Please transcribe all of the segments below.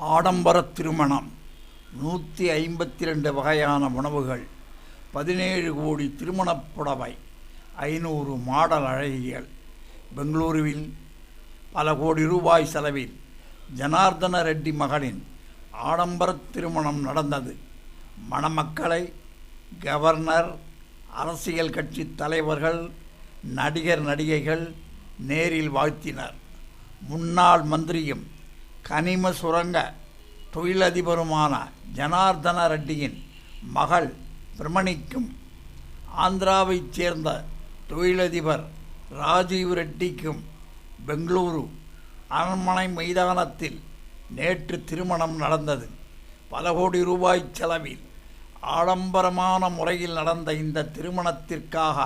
ஆடம்பர திருமணம். நூற்றி ஐம்பத்தி ரெண்டு வகையான உணவுகள். பதினேழு கோடி திருமணப் புடவை. ஐநூறு மாடல் அழகிகள். பெங்களூருவில் பல கோடி ரூபாய் செலவில் ஜனார்தன ரெட்டி மகனின் ஆடம்பர திருமணம் நடந்தது. மணமக்களை கவர்னர் அரசியல் கட்சி தலைவர்கள் நடிகர் நடிகைகள் நேரில் வாழ்த்தினர். முன்னாள் மந்திரியும் கனிம சுரங்க தொழிலதிபருமான ஜனார்தன ரெட்டியின் மகள் பிரமணிக்கும் ஆந்திராவைச் சேர்ந்த தொழிலதிபர் ராஜீவ் ரெட்டிக்கும் பெங்களூரு அரண்மனை மைதானத்தில் நேற்று திருமணம் நடந்தது. பல கோடி ரூபாய் செலவில் ஆடம்பரமான முறையில் நடந்த இந்த திருமணத்திற்காக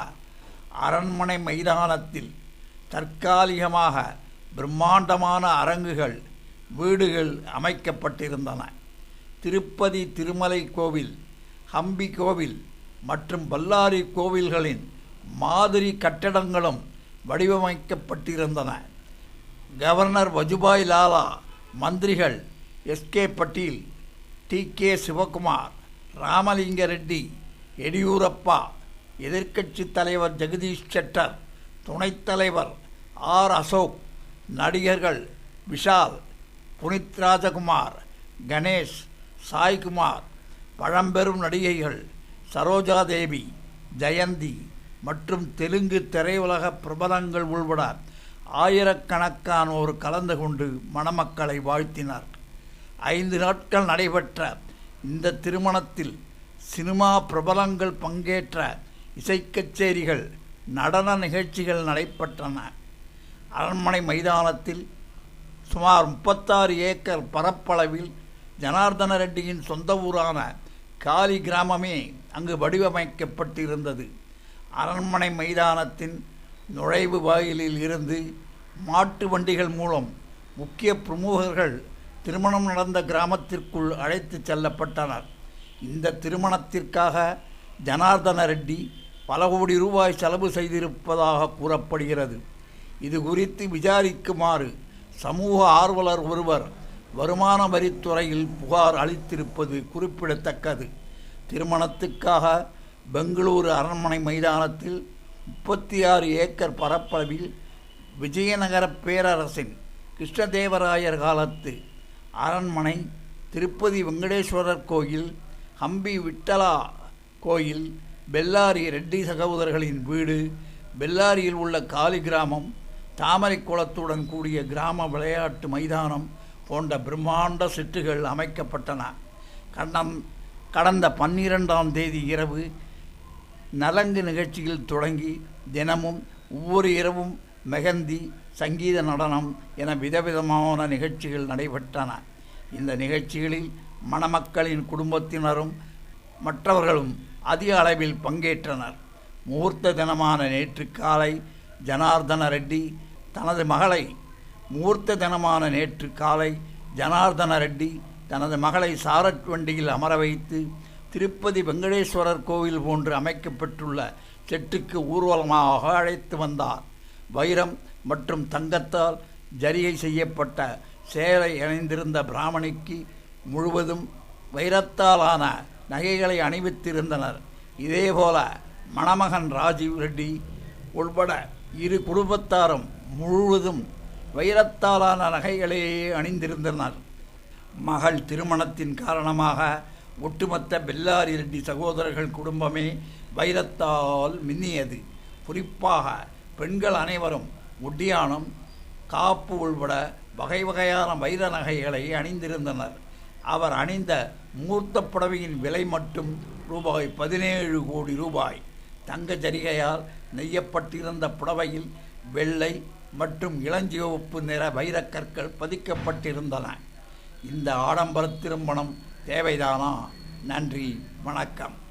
அரண்மனை மைதானத்தில் தற்காலிகமாக பிரம்மாண்டமான அரங்குகள் வீடுகள் அமைக்கப்பட்டிருந்தன. திருப்பதி திருமலை கோவில் ஹம்பி கோவில் மற்றும் பல்லாரி கோவில்களின் மாதிரி கட்டடங்களும் வடிவமைக்கப்பட்டிருந்தன. கவர்னர் வஜுபாய் லாலா மந்திரிகள் S K Patil D. K. Shivakumar Ramalinga Reddy Yeddyurappa எதிர்க்கட்சித் தலைவர் ஜெகதீஷ் ஷெட்டர் துணைத் தலைவர் ஆர். அசோக் நடிகர்கள் விஷால் புனித் ராஜகுமார் கணேஷ் சாய்குமார் பழம்பெரும் நடிகைகள் சரோஜா தேவி ஜெயந்தி மற்றும் தெலுங்கு திரையுலக பிரபலங்கள் உள்பட ஆயிரக்கணக்கானோர் கலந்து கொண்டு மணமக்களை வாழ்த்தினர். ஐந்து நாட்கள் நடைபெற்ற இந்த திருமணத்தில் சினிமா பிரபலங்கள் பங்கேற்ற இசைக்கச்சேரிகள் நடன நிகழ்ச்சிகள் நடைபெற்றன. அரண்மனை மைதானத்தில் சுமார் முப்பத்தாறு ஏக்கர் பரப்பளவில் ஜனார்தன ரெட்டியின் சொந்த ஊரான காலி கிராமமே அங்கு வடிவமைக்கப்பட்டிருந்தது. அரண்மனை மைதானத்தின் நுழைவு வாயிலில் இருந்து மாட்டு வண்டிகள் மூலம் முக்கிய பிரமுகர்கள் திருமணம் நடந்த கிராமத்திற்குள் அழைத்து செல்லப்பட்டனர். இந்த திருமணத்திற்காக ஜனார்தன ரெட்டி பல கோடி ரூபாய் செலவு செய்திருப்பதாக கூறப்படுகிறது. இது குறித்து விசாரிக்குமாறு சமூக ஆர்வலர் ஒருவர் வருமான வரித்துறையில் புகார் அளித்திருப்பது குறிப்பிடத்தக்கது. திருமணத்துக்காக பெங்களூரு அரண்மனை மைதானத்தில் முப்பத்தி ஆறு ஏக்கர் பரப்பளவில் விஜயநகர பேரரசின் கிருஷ்ணதேவராயர் காலத்து அரண்மனை திருப்பதி வெங்கடேஸ்வரர் கோயில் ஹம்பி விட்டலா கோயில் பெல்லாரி ரெட்டி சகோதரர்களின் வீடு பெல்லாரியில் உள்ள காலி கிராமம் தாமரை குளத்துடன் கூடிய கிராம விளையாட்டு மைதானம் போன்ற பிரம்மாண்ட சிற்றுகள் அமைக்கப்பட்டன. கண்ணம் கடந்த பன்னிரெண்டாம் தேதி இரவு நலங்கு நிகழ்ச்சியில் தொடங்கி தினமும் ஒவ்வொரு இரவும் மெகந்தி சங்கீத நடனம் என விதவிதமான நிகழ்ச்சிகள் நடைபெற்றன. இந்த நிகழ்ச்சிகளில் மணமக்களின் குடும்பத்தினரும் மற்றவர்களும் அதிக அளவில் பங்கேற்றனர். முகூர்த்த தினமான நேற்று காலை ஜனார்தன ரெட்டி தனது மகளை மூர்த்த தினமான நேற்று காலை ஜனார்தன ரெட்டி தனது மகளை சாரட் வண்டியில் அமர வைத்து திருப்பதி வெங்கடேஸ்வரர் கோவில் போன்று அமைக்கப்பட்டுள்ள செட்டுக்கு ஊர்வலமாக அழைத்து வந்தார். வைரம் மற்றும் தங்கத்தால் ஜரிகை செய்யப்பட்ட சேலை அணிந்திருந்த பிராமணிக்கு முழுவதும் வைரத்தாலான நகைகளை அணிவித்திருந்தனர். இதேபோல மணமகன் ராஜீவ் ரெட்டி உள்பட இரு குடும்பத்தாரும் முழுவதும் வைரத்தாலான நகைகளையே அணிந்திருந்தனர். மகள் திருமணத்தின் காரணமாக ஒட்டுமொத்த பெல்லாரி ரெட்டி சகோதரர்கள் குடும்பமே வைரத்தால் மின்னியது. குறிப்பாக பெண்கள் அனைவரும் ஒட்டியானம் காப்பு உள்பட வகை வகையான வைர நகைகளை அணிந்திருந்தனர். அவர் அணிந்த மூர்த்த புடவையின் விலை மட்டும் ரூபாய் பதினேழு கோடி ரூபாய். தங்க ஜரிகையால் நெய்யப்பட்டிருந்த புடவையில் வெள்ளை மற்றும் இளஞ்சிவப்பு நிற வைரக்கற்கள் பதிக்கப்பட்டிருந்தன. இந்த ஆடம்பர திருமணம் தேவைதானா? நன்றி வணக்கம்.